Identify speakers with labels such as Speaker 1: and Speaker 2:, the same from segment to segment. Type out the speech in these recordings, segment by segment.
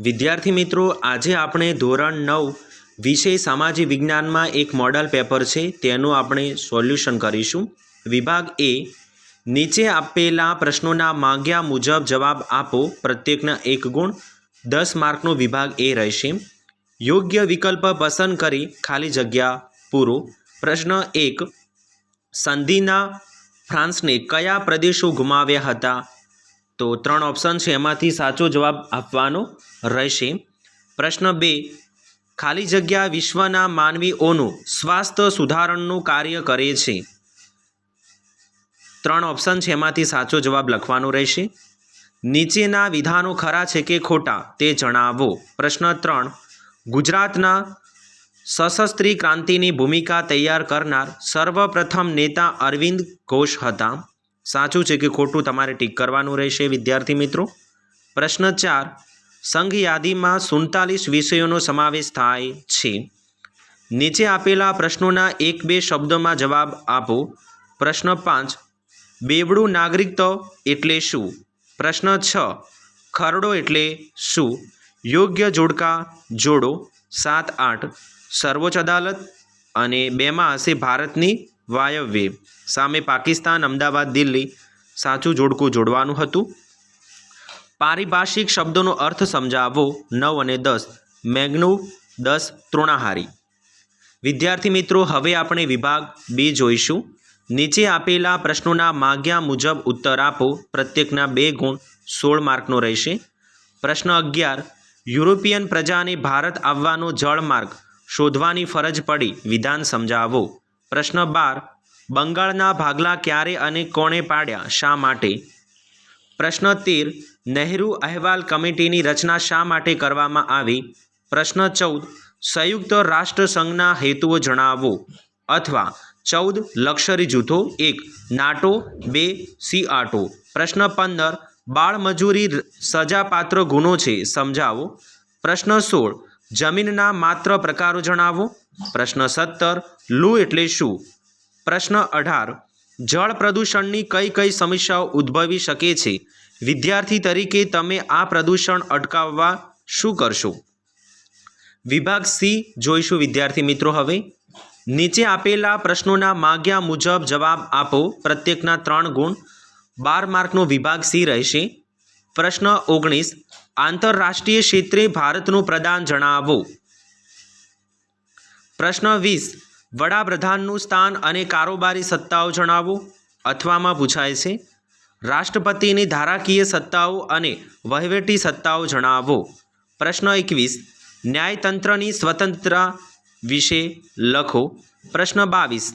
Speaker 1: વિદ્યાર્થી મિત્રો, આજે આપણે ધોરણ નવ વિષય સામાજિક વિજ્ઞાનમાં એક મોડલ પેપર છે, તેનું આપણે સોલ્યુશન કરીશું. વિભાગ એ, નીચે આપેલા પ્રશ્નોના માંગ્યા મુજબ જવાબ આપો, પ્રત્યેકના એક ગુણ. દસ માર્કનો વિભાગ એ રહેશે. યોગ્ય વિકલ્પ પસંદ કરી ખાલી જગ્યા પૂરો. પ્રશ્ન એક, સંધિના ફ્રાન્સને કયા પ્રદેશો ગુમાવ્યા હતા? તો ત્રણ ઓપ્શન છે, એમાંથી સાચો જવાબ આપવાનો રહેશે. પ્રશ્ન બે, ખાલી જગ્યા વિશ્વના માનવીઓનું સ્વાસ્થ્ય સુધારણનું કાર્ય કરે છે. ત્રણ ઓપ્શન છે, એમાંથી સાચો જવાબ લખવાનો રહેશે. નીચેના વિધાનો ખરા છે કે ખોટા, તે જણાવો. પ્રશ્ન ત્રણ, ગુજરાતના સશસ્ત્રી ક્રાંતિની ભૂમિકા તૈયાર કરનાર સર્વપ્રથમ નેતા અરવિંદ ઘોષ હતા. સાચું છે કે ખોટું તમારે ટીક કરવાનું રહેશે, વિદ્યાર્થી મિત્રો? પ્રશ્ન ચાર. સંઘ યાદીમાં સુડતાલીસ વિષયોનો સમાવેશ થાય છે. નીચે આપેલા પ્રશ્નોના એક બે શબ્દોમાં જવાબ આપો. પ્રશ્ન પાંચ. બેવડું નાગરિકત્વ એટલે શું? પ્રશ્ન છ. ખરડો એટલે શું? યોગ્ય જોડકા જોડો. સાત આઠ. સર્વોચ્ચ અદાલત અને બેમાં હશે ભારતની વાયવ્ય. સામે પાકિસ્તાન, અમદાવાદ, દિલ્હી સાચું જોડકું જોડવાનું હતું. પારિભાષિક શબ્દોનો અર્થ સમજાવો નવ અને દસ. મેગ્નુ દસ તૃણાહારી. વિદ્યાર્થી મિત્રો, હવે આપણે વિભાગ બે જોઈશું. નીચે આપેલા પ્રશ્નોના માગ્યા મુજબ ઉત્તર આપો. પ્રત્યેકના બે ગુણ સોળ માર્કનો રહેશે. પ્રશ્ન અગિયાર. યુરોપિયન પ્રજાને ભારત આવવાનો જળમાર્ગ શોધવાની ફરજ પડી. વિધાન સમજાવો. પ્રશ્ન બાર, બંગાળના ભાગલા ક્યારે અને કોણે પાડ્યા, શા માટે? પ્રશ્ન તેર, નહેરુ અહેવાલ કમિટીની રચના શા માટે કરવામાં આવી? પ્રશ્ન ચૌદ, સંયુક્ત રાષ્ટ્ર સંઘના હેતુઓ જણાવો. અથવા, ચૌદ લક્ષરી જૂથો, એક, નાટો, બે, સી આટો. પ્રશ્ન પંદર, બાળમજૂરી સજાપાત્ર ગુનો છે, સમજાવો. પ્રશ્ન સોળ જમીનના માત્ર પ્રકારો જણાવો. પ્રશ્ન સત્તર, લૂ એટલે શું? પ્રશ્ન અઢાર, જળ પ્રદૂષણની કઈ કઈ સમસ્યાઓ ઉદ્ભવી શકે છે? વિદ્યાર્થી તરીકે તમે આ પ્રદૂષણ અટકાવવા શું કરશો? વિભાગ સી, જોઈશું વિદ્યાર્થી મિત્રો હવે. નીચે આપેલા પ્રશ્નોના માગ્યા મુજબ જવાબ આપો. પ્રત્યેકના ત્રણ ગુણ. બાર માર્કનો વિભાગ સી રહેશે. પ્રશ્ન ઓગણીસ, આંતરરાષ્ટ્રીય ક્ષેત્રે ભારતનું પ્રદાન જણાવો. પ્રશ્ન વીસ, વડાપ્રધાનનું સ્થાન અને કારોબારી સત્તાઓ જણાવો. અથવામાં પૂછાય છે, રાષ્ટ્રપતિની ધારાકીય સત્તાઓ અને વહીવટી સત્તાઓ જણાવો. પ્રશ્ન એકવીસ, ન્યાયતંત્રની સ્વતંત્રતા વિશે લખો. પ્રશ્ન બાવીસ,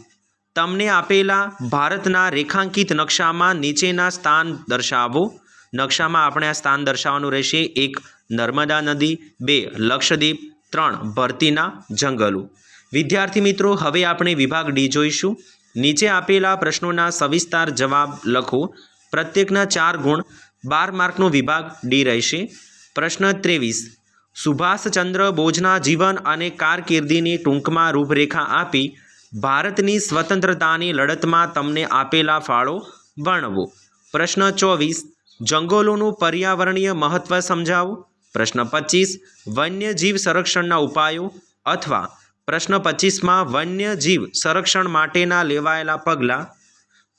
Speaker 1: તમને આપેલા ભારતના રેખાંકિત નકશામાં નીચેના સ્થાન દર્શાવો. નકશામાં આપણે આ સ્થાન દર્શાવવાનું રહેશે. એક નર્મદા નદી, બે લક્ષદ્વીપ, ત્રણ ભરતીના જંગલો. વિદ્યાર્થી મિત્રો, હવે આપણે વિભાગ ડી જોઈશું. નીચે આપેલા પ્રશ્નોના સવિસ્તાર જવાબ લખો. પ્રત્યેકના ચાર ગુણ બાર માર્કનો વિભાગ ડી રહેશે. પ્રશ્ન ત્રેવીસ. સુભાષચંદ્ર બોઝના જીવન અને કારકિર્દીની ટૂંકમાં રૂપરેખા આપી ભારતની સ્વતંત્રતાની લડતમાં તમને આપેલા ફાળો વર્ણવો. પ્રશ્ન ચોવીસ. જંગલોનું પર્યાવરણીય મહત્ત્વ સમજાવો? પ્રશ્ન પચીસ, વન્યજીવ સંરક્ષણના ઉપાયો અથવા પ્રશ્ન પચીસમાં વન્યજીવ સંરક્ષણ માટેના લેવાયેલા પગલાં?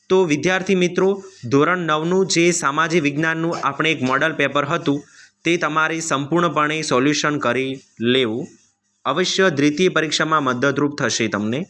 Speaker 1: તો વિદ્યાર્થી મિત્રો, ધોરણ નવનું જે સામાજિક વિજ્ઞાનનું આપણે એક મોડલ પેપર હતું, તે તમારે સંપૂર્ણપણે સોલ્યુશન કરી લેવું. અવશ્ય દ્વિતીય પરીક્ષામાં મદદરૂપ થશે તમને.